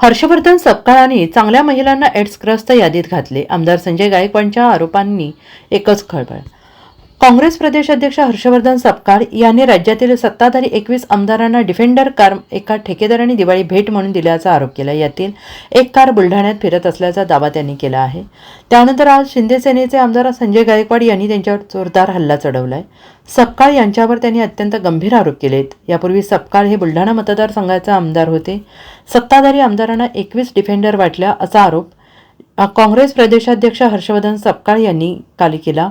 हर्षवर्धन सपकाळाने चांगल्या महिलांना एड्सग्रस्त यादीत घातले. आमदार संजय गायकवाडच्या आरोपांनी एकच खळबळ काँग्रेस प्रदेश अध्यक्ष हर्षवर्धन सपकाळ यांनी राज्यातील सत्ताधारी एकवीस आमदारांना डिफेंडर कार एका ठेकेदाराने दिवाळी भेट म्हणून दिल्याचा आरोप केला. यातील एक कार बुलढाण्यात फिरत असल्याचा दावा त्यांनी केला आहे. त्यानंतर आज शिंदे सेनेचे आमदार संजय गायकवाड यांनी त्यांच्यावर जोरदार हल्ला चढवलाय. सपकाळ यांच्यावर त्यांनी अत्यंत गंभीर आरोप केलेत. यापूर्वी सपकाळ हे बुलढाणा मतदारसंघाचे आमदार होते. सत्ताधारी आमदारांना एकवीस डिफेंडर वाटल्या असा आरोप काँग्रेस प्रदेशाध्यक्ष हर्षवर्धन सपकाळ यांनी काल केला.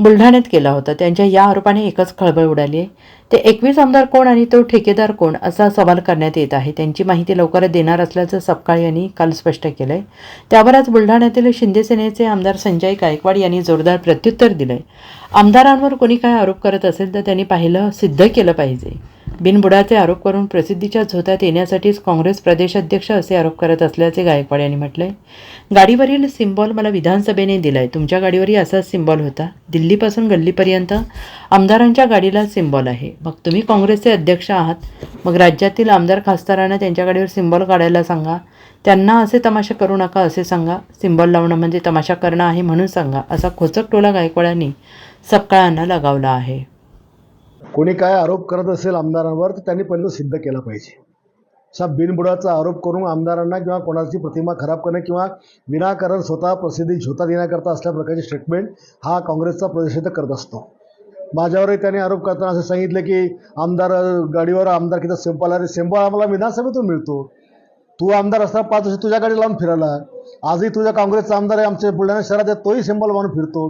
बुलढाण्यात केला होता. त्यांच्या या आरोपाने एकच खळबळ उडाली आहे. ते एकवीस आमदार कोण आणि तो ठेकेदार कोण असा सवाल करण्यात येत आहे. त्यांची माहिती लवकरच देणार असल्याचं सपकाळ यांनी काल स्पष्ट केलं आहे त्यावर आज बुलढाण्यातील शिंदे सेनेचे आमदार संजय गायकवाड यांनी जोरदार प्रत्युत्तर दिलं आहे आमदारांवर कोणी काय आरोप करत असेल तर त्यांनी पाहिलं सिद्ध केलं पाहिजे. बिनबुडाचे आरोप करून प्रसिद्धीच्या झोतात येण्यासाठीच काँग्रेस प्रदेशाध्यक्ष असे आरोप करत असल्याचे गायकवाड यांनी म्हटलंय. गाडीवरील सिम्बॉल मला विधानसभेने दिलाय. तुमच्या गाडीवरही असाच सिम्बॉल होता. दिल्लीपासून गल्लीपर्यंत आमदारांच्या गाडीला सिम्बॉल आहे. मग तुम्ही काँग्रेसचे अध्यक्ष आहात. मग राज्यातील आमदार खासदारांना त्यांच्या गाडीवर सिम्बॉल काढायला सांगा. त्यांना असे तमाशा करू नका असे सांगा. सिम्बॉल लावणं म्हणजे तमाशा करणं आहे म्हणून सांगा असा खोचक टोला गायकवाडांनी सपकाळांना लगावला आहे. कोणी काय आरोप करत असेल आमदारांवर तर त्यांनी पहिलं सिद्ध केला पाहिजे. असा बिनबुडाचा आरोप करून आमदारांना किंवा कोणाची प्रतिमा खराब करणे किंवा विनाकारण स्वतः प्रसिद्धी झोतात येण्याकरता असल्या प्रकारचे स्टेटमेंट हा काँग्रेसचा प्रदर्शित करत असतो. माझ्यावरही त्याने आरोप करताना असं सांगितलं की आमदार गाडीवर आमदारकीचा सिंपल अरे सिंपल आम्हाला विधानसभेतून मिळतो. तू आमदार असताना पाच वर्ष तुझ्या गाडी लावून फिरायला. आजही तुझ्या काँग्रेसचा आमदार आहे आमच्या बुलढाणा शहरात आहे तोही सिंबल मानून फिरतो.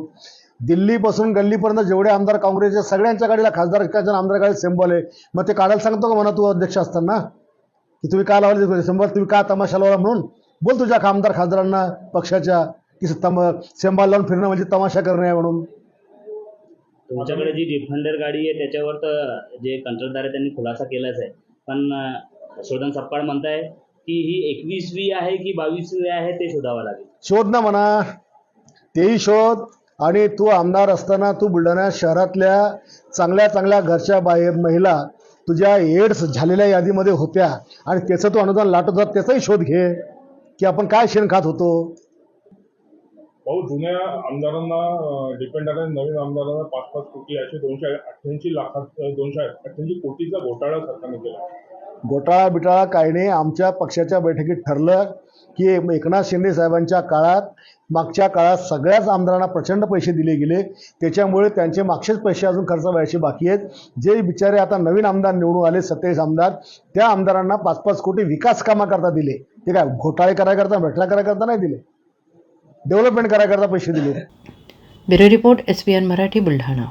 दिल्लीपासून गल्लीपर्यंत जेवढे आमदार काँग्रेसच्या सगळ्यांच्या गाडीला खासदार आमदार गाडी सिंबल आहे. मग ते काढायला सांगतो का म्हणा तू अध्यक्ष असताना? की तुम्ही का लावले सिंबल तुम्ही का तमाशा लावला म्हणून? बोल तुझ्या आमदार खासदारांना पक्षाच्या की तम सिंबल लावून फिरणं म्हणजे तमाशा करणे आहे म्हणून. तुमच्याकडे जी डिफेंडर गाडी आहे त्याच्यावर तर जे कंत्राटदार आहे त्यांनी खुलासा केलाच आहे. पण शोधन सपकाळ म्हणताय की ही एकवीसवी आहे की बावीसवी आहे ते शोधावं लागेल. शोध ना म्हणा. तेही शोध. आणि तू आमदार असताना तू बुलढाणा शहरातल्या चांगल्या चांगल्या घरच्या बाहेर महिला तुझ्या एड्स झालेल्या यादीमध्ये होत्या आणि त्याचं तू अनुदान लाटत होता त्याचाही शोध घे की आपण काय शेण खात होतो. भाऊ जुन्या आमदारांना डिपेंडर आणि नवीन आमदारांना पाच पाच कोटी असे दोनशे अठ्ठ्याऐंशी लाखात दोनशे अठ्ठ्याऐंशी कोटीचा घोटाळा सरकारने केला. घोटाळा बिटाळा काही नाही आमच्या पक्षाच्या बैठकीत ठरलं की एकनाथ शिंदे साहेबांच्या काळात मागच्या काळात सगळ्याच आमदारांना प्रचंड पैसे दिले गेले. त्याच्यामुळे त्यांचे मागचेच पैसे अजून खर्च व्हायचे बाकी आहेत. जे बिचारे आता नवीन आमदार निवडून आले सत्तावीस आमदार त्या आमदारांना पाच पाच कोटी विकास कामाकरता दिले. ते काय घोटाळे करायकरता भेटला करायकरता नाही दिले? डेव्हलपमेंट करायकरता पैसे दिले. Bureau report S P N Marathi Buldhana.